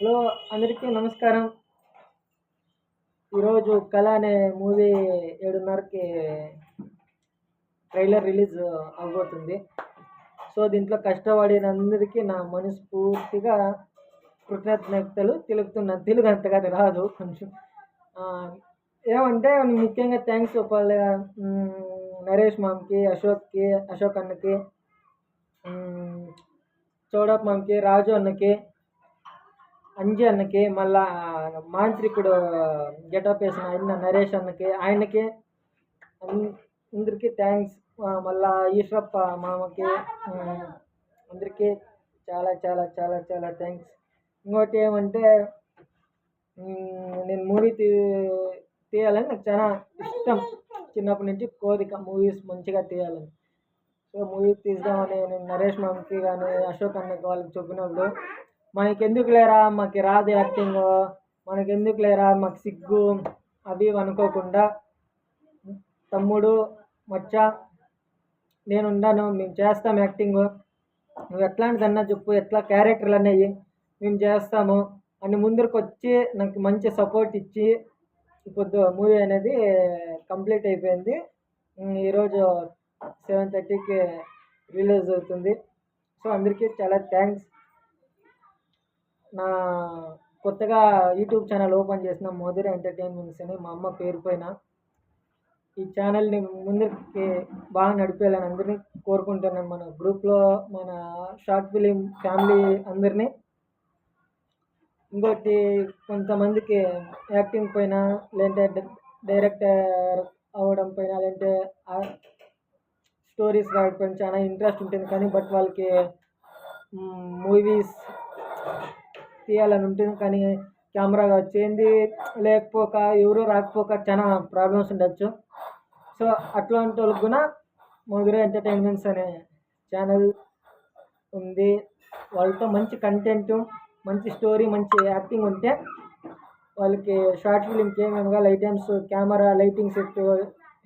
Hello అందరికీ నమస్కారం. ఈరోజు కళ అనే మూవీ ఏడున్నరకి ట్రైలర్ రిలీజ్ అవబోతుంది. సో దీంట్లో కష్టపడిన అందరికీ నా మనస్ఫూర్తిగా కృతజ్ఞతలు తెలుపుతున్నాను తెలుగు అంతగా రాదు కొంచెం. ఏమంటే ముఖ్యంగా థ్యాంక్స్ చెప్పాలి నరేష్ మామ్కి అశోక్కి అశోక్ అన్నకి చౌడప్ మామ్కి రాజు అన్నకి అంజి అన్నకి మళ్ళా మాంత్రికుడు గెటప్ వేసిన ఆయన నరేష్ అన్నకి ఆయనకి అందరికీ థ్యాంక్స్. మళ్ళా ఈశ్వరప్ప మామకి అందరికీ చాలా చాలా చాలా చాలా థ్యాంక్స్. ఇంకోటి ఏమంటే నేను మూవీ తీ తీయాలని నాకు చాలా ఇష్టం. చిన్నప్పటి నుంచి కోరిక మూవీస్ మంచిగా తీయాలని. సో మూవీ తీద్దామని నేను నరేష్ మామకి కానీ అశోక్ అన్నకి వాళ్ళకి చెప్పినప్పుడు మనకి ఎందుకు లేరా మాకు రాదు యాక్టింగ్. మనకి ఎందుకు లేరా మాకు సిగ్గు. అవి ఇవి అనుకోకుండా. తమ్ముడు మచ్చ నేనున్నాను. మేము చేస్తాం యాక్టింగ్. నువ్వు ఎట్లాంటిదన్నా చెప్పు. ఎట్లా క్యారెక్టర్లు అనేవి మేము చేస్తాము అని ముందరకు వచ్చి నాకు మంచి సపోర్ట్ ఇచ్చి ఇప్పుడు మూవీ అనేది కంప్లీట్ అయిపోయింది. ఈరోజు సెవెన్ థర్టీకి రిలీజ్ అవుతుంది. సో అందరికీ చాలా థ్యాంక్స్. నా కొత్తగా యూట్యూబ్ ఛానల్ ఓపెన్ చేసిన మధుర ఎంటర్టైన్మెంట్స్ అని మా అమ్మ పేరు పైన ఈ ఛానల్ని ముందుకి బాగా నడిపేయాలని అందరినీ కోరుకుంటున్నాను. మన గ్రూప్లో మన షార్ట్ ఫిలిం ఫ్యామిలీ అందరినీ. ఇంకోటి కొంతమందికి యాక్టింగ్ పైన లేదంటే డైరెక్టర్ అవ్వడం పైన లేదంటే స్టోరీస్ రాయడం పైన చాలా ఇంట్రెస్ట్ ఉంటుంది. కానీ బట్ వాళ్ళకి మూవీస్ తీయాలని ఉంటుంది కానీ కెమెరా వచ్చింది లేకపోక ఎవరు రాకపోక చాలా ప్రాబ్లమ్స్ ఉండొచ్చు. సో అట్లాంటి వాళ్ళకి కూడా మధుర ఎంటర్టైన్మెంట్స్ అనే ఛానల్ ఉంది. వాళ్ళతో మంచి కంటెంట్ మంచి స్టోరీ మంచి యాక్టింగ్ ఉంటే వాళ్ళకి షార్ట్ ఫిలింకి ఏమేమిగా items camera lighting set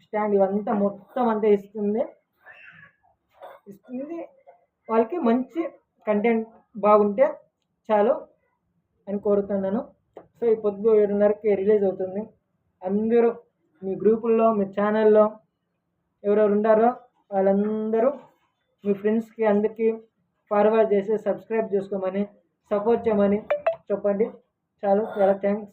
stand ఇవంతా మొత్తం అంతా ఇస్తుంది. ఇస్తుంది. వాళ్ళకి మంచి కంటెంట్ బాగుంటే చాలు. అని కోరుతున్నాను. సో ఈ పొద్దు ఏడున్నరకి రిలీజ్ అవుతుంది. అందరూ మీ గ్రూపుల్లో మీ ఛానల్లో ఎవరెవరు ఉన్నారో వాళ్ళందరూ మీ ఫ్రెండ్స్కి అందరికీ ఫార్వర్డ్ చేసి సబ్స్క్రైబ్ చేసుకోమని సపోర్ట్ చేయమని చెప్పండి. చాలు చాలా థ్యాంక్స్.